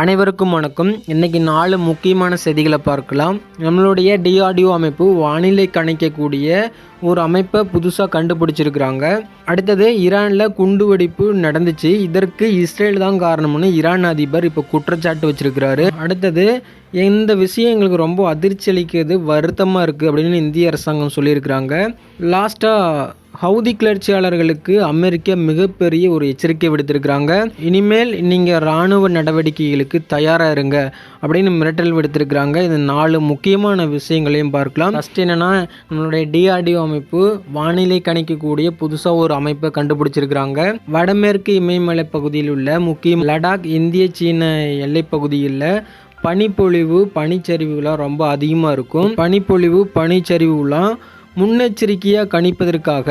அனைவருக்கும் வணக்கம். இன்றைக்கி நாலு முக்கியமான செய்திகளை பார்க்கலாம். நம்மளுடைய டிஆர்டிஓ அமைப்பு வானிலை கணிக்கக்கூடிய ஒரு அமைப்பை புதுசாக கண்டுபிடிச்சிருக்கிறாங்க. அடுத்தது ஈரானில் குண்டு வெடிப்பு நடந்துச்சு. இதற்கு இஸ்ரேல் தான் காரணம்னு ஈரான் அதிபர் இப்போ குற்றச்சாட்டு வச்சிருக்கிறாரு. அடுத்தது இந்த விஷயம் எங்களுக்கு ரொம்ப அதிர்ச்சி அளிக்கிறது வருத்தமாக இருக்குது அப்படின்னு இந்திய அரசாங்கம் சொல்லியிருக்கிறாங்க. லாஸ்ட்டாக ஹவுதி கிளர்ச்சியாளர்களுக்கு அமெரிக்கா மிகப்பெரிய ஒரு எச்சரிக்கை விடுத்திருக்கிறாங்க. இனிமேல் நீங்கள் இராணுவ நடவடிக்கைகளுக்கு தயாராக இருங்க அப்படின்னு மிரட்டல் விடுத்திருக்கிறாங்க. இந்த நாலு முக்கியமான விஷயங்களையும் பார்க்கலாம். ஃபஸ்ட் என்னென்னா நம்மளுடைய டிஆர்டிஓ அமைப்பு வானிலை கணிக்கக்கூடிய புதுசாக ஒரு அமைப்பை கண்டுபிடிச்சிருக்கிறாங்க. வடமேற்கு இமயமலை பகுதியில் உள்ள முக்கிய லடாக் இந்திய சீன எல்லை பகுதியில் பனிப்பொழிவு பனிச்சரிவுலாம் ரொம்ப அதிகமாக இருக்கும். பனிப்பொழிவு பனிச்சரிவுலாம் முன்னெச்சரிக்கையாக கணிப்பதற்காக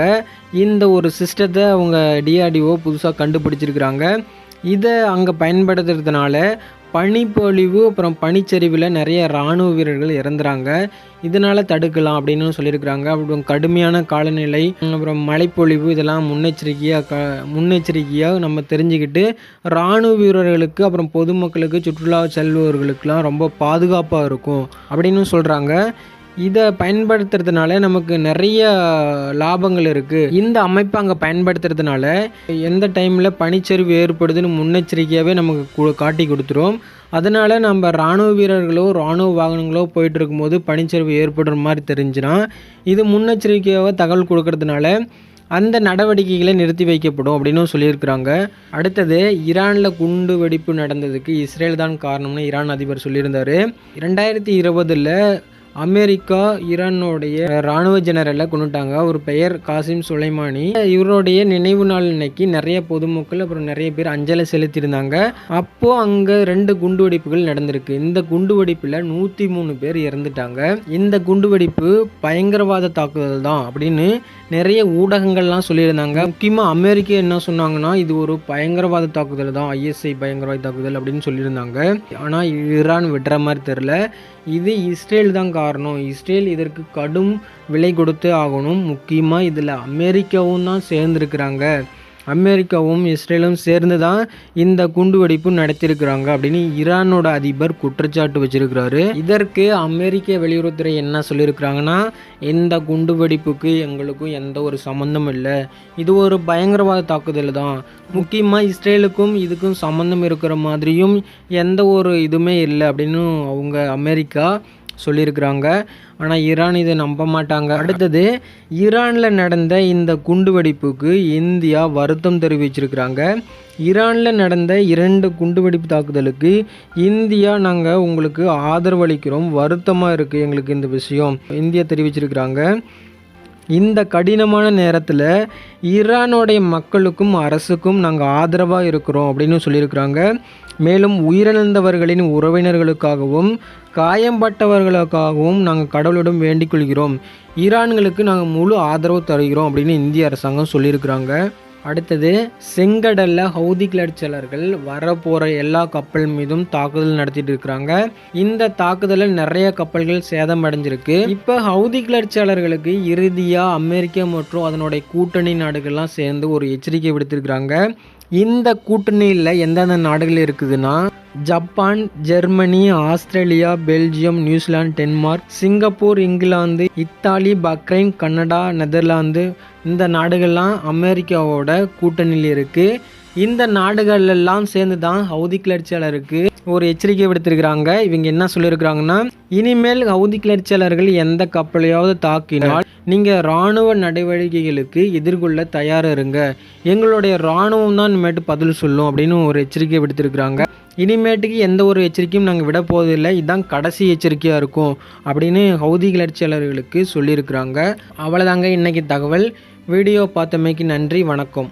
இந்த ஒரு சிஸ்டத்தை அவங்க டிஆர்டிஓ புதுசாக கண்டுபிடிச்சிருக்கிறாங்க. இதை அங்கே பயன்படுத்துறதுனால பனிப்பொழிவு அப்புறம் பனிச்சரிவில் நிறைய இராணுவ வீரர்கள் இறந்துறாங்க. இதனால் தடுக்கலாம் அப்படின்னு சொல்லியிருக்கிறாங்க. அப்புறம் கடுமையான காலநிலை அப்புறம் மழைப்பொழிவு இதெல்லாம் முன்னெச்சரிக்கையாக க முன்னெச்சரிக்கையாக நம்ம தெரிஞ்சுக்கிட்டு இராணுவ வீரர்களுக்கு அப்புறம் பொதுமக்களுக்கு சுற்றுலா செல்பவர்களுக்கெல்லாம் ரொம்ப பாதுகாப்பாக இருக்கும் அப்படின்னு சொல்கிறாங்க இதை பயன்படுத்துறதுனால நமக்கு நிறைய லாபங்கள் இருக்குது இந்த அமைப்பை அங்கே பயன்படுத்துறதுனால எந்த டைமில் பனிச்சரிவு ஏற்படுதுன்னு முன்னெச்சரிக்கையாகவே நமக்கு காட்டி கொடுத்துரும். அதனால் நம்ம இராணுவ வீரர்களோ இராணுவ வாகனங்களோ போயிட்டு இருக்கும்போது பனிச்சரிவு ஏற்படுற மாதிரி தெரிஞ்சுன்னா இது முன்னெச்சரிக்கையாக தகவல் கொடுக்கறதுனால அந்த நடவடிக்கைகளை நிறுத்தி வைக்கப்படும் அப்படின்னு சொல்லியிருக்கிறாங்க. அடுத்தது ஈரானில் குண்டு வெடிப்பு நடந்ததுக்கு இஸ்ரேல் தான் காரணம்னு ஈரான் அதிபர் சொல்லியிருந்தார். ரெண்டாயிரத்தி இருபதில் அமெரிக்கா ஈரானுடைய ராணுவ ஜெனரலை கொண்டுட்டாங்க. ஒரு பெயர் காசிம் சுலைமானி. இவருடைய நினைவு நாள் இன்னைக்கு நிறைய பொதுமக்கள் அப்புறம் நிறைய பேர் அஞ்சலி செலுத்தியிருந்தாங்க. அப்போ அங்கே ரெண்டு குண்டு வெடிப்புகள் நடந்திருக்கு. இந்த குண்டு வெடிப்பில் நூற்றி மூணு பேர் இறந்துட்டாங்க. இந்த குண்டு வெடிப்பு பயங்கரவாத தாக்குதல் தான் அப்படின்னு நிறைய ஊடகங்கள்லாம் சொல்லியிருந்தாங்க. முக்கியமாக அமெரிக்கா என்ன சொன்னாங்கன்னா இது ஒரு பயங்கரவாத தாக்குதல் தான். ஐஎஸ்ஐ பயங்கரவாத தாக்குதல் அப்படின்னு சொல்லியிருந்தாங்க. ஆனால் ஈரான் விடுற மாதிரி தெரில இது இஸ்ரேல் தான் காரணம். இஸ்ரேல் இதற்கு கடும் விலை கொடுத்து ஆகணும். முக்கியமாக இதில் அமெரிக்காவும் தான் சேர்ந்துருக்கிறாங்க. அமெரிக்காவும் இஸ்ரேலும் சேர்ந்து தான் இந்த குண்டுவெடிப்பு நடத்தியிருக்கிறாங்க அப்படின்னு ஈரானோட அதிபர் குற்றச்சாட்டு வச்சிருக்கிறாரு. இதற்கு அமெரிக்க வெளியுறவுத்துறை என்ன சொல்லியிருக்கிறாங்கன்னா இந்த குண்டுவெடிப்புக்கு எங்களுக்கும் எந்த ஒரு சம்மந்தம் இல்லை. இது ஒரு பயங்கரவாத தாக்குதல் தான். முக்கியமாக இஸ்ரேலுக்கும் இதுக்கும் சம்மந்தம் இருக்கிற மாதிரியும் எந்த ஒரு இதுவுமே இல்லை அப்படின்னு அவங்க அமெரிக்கா சொல்லியிருக்கிறாங்க. ஆனால் ஈரான் இதை நம்ப மாட்டாங்க. அடுத்தது ஈரானில் நடந்த இந்த குண்டுவெடிப்புக்கு இந்தியா வருத்தம் தெரிவிச்சிருக்கிறாங்க. ஈரானில் நடந்த இரண்டு குண்டுவெடிப்பு தாக்குதலுக்கு இந்தியா நாங்கள் உங்களுக்கு ஆதரவளிக்கிறோம். வருத்தமாக இருக்குது எங்களுக்கு இந்த விஷயம். இந்தியா தெரிவிச்சிருக்கிறாங்க. இந்த கடினமான நேரத்தில் ஈரானுடைய மக்களுக்கும் அரசுக்கும் நாங்கள் ஆதரவாக இருக்கிறோம் அப்படின்னு சொல்லியிருக்கிறாங்க. மேலும் உயிரிழந்தவர்களின் உறவினர்களுக்காகவும் காயம்பட்டவர்களுக்காகவும் நாங்கள் கடவுளிடம் வேண்டிக் கொள்கிறோம். ஈரான்களுக்கு நாங்கள் முழு ஆதரவு தருகிறோம் அப்படின்னு இந்திய அரசாங்கம் சொல்லியிருக்கிறாங்க. அடுத்தது செங்கடலில் ஹவுதி கிளர்ச்சியாளர்கள் வரப்போகிற எல்லா கப்பல் மீதும் தாக்குதல் நடத்திட்டு இருக்கிறாங்க இந்த தாக்குதலில் நிறைய கப்பல்கள் சேதமடைஞ்சிருக்கு. இப்போ ஹவுதி கிளர்ச்சியாளர்களுக்கு இறுதியாக அமெரிக்கா மற்றும் அதனுடைய கூட்டணி நாடுகள்லாம் சேர்ந்து ஒரு எச்சரிக்கை விடுத்திருக்கிறாங்க இந்த கூட்டணியில் எந்தெந்த நாடுகள் இருக்குதுன்னா Japan Germany Australia Belgium New Zealand Denmark Singapore England Italy Bahrain Canada Netherlands இந்த நாடுகள்லாம் அமெரிக்காவோட கூட்டணியில் இருக்குது இந்த நாடுகள் எல்லாம் சேர்ந்து தான் ஹவுதி கிளர்ச்சியாளருக்கு ஒரு எச்சரிக்கை விடுத்திருக்கிறாங்க. இவங்க என்ன சொல்லியிருக்கிறாங்கன்னா இனிமேல் ஹவுதி கிளர்ச்சியாளர்கள் எந்த கப்பலையாவது தாக்கினால் நீங்கள் இராணுவ நடவடிக்கைகளுக்கு எதிர்கொள்ள தயாராக இருங்க எங்களுடைய இராணுவம் தான் இனிமேட்டு பதில் சொல்லும் அப்படின்னு ஒரு எச்சரிக்கை விடுத்திருக்கிறாங்க. இனிமேட்டுக்கு எந்த ஒரு எச்சரிக்கையும் நாங்கள் விட போவதில்லை. இதுதான் கடைசி எச்சரிக்கையாக இருக்கும் அப்படின்னு ஹவுதி கிளர்ச்சியாளர்களுக்கு சொல்லியிருக்கிறாங்க. அவ்வளோதாங்க இன்னைக்கு தகவல். வீடியோ பார்த்தமைக்கு நன்றி. வணக்கம்.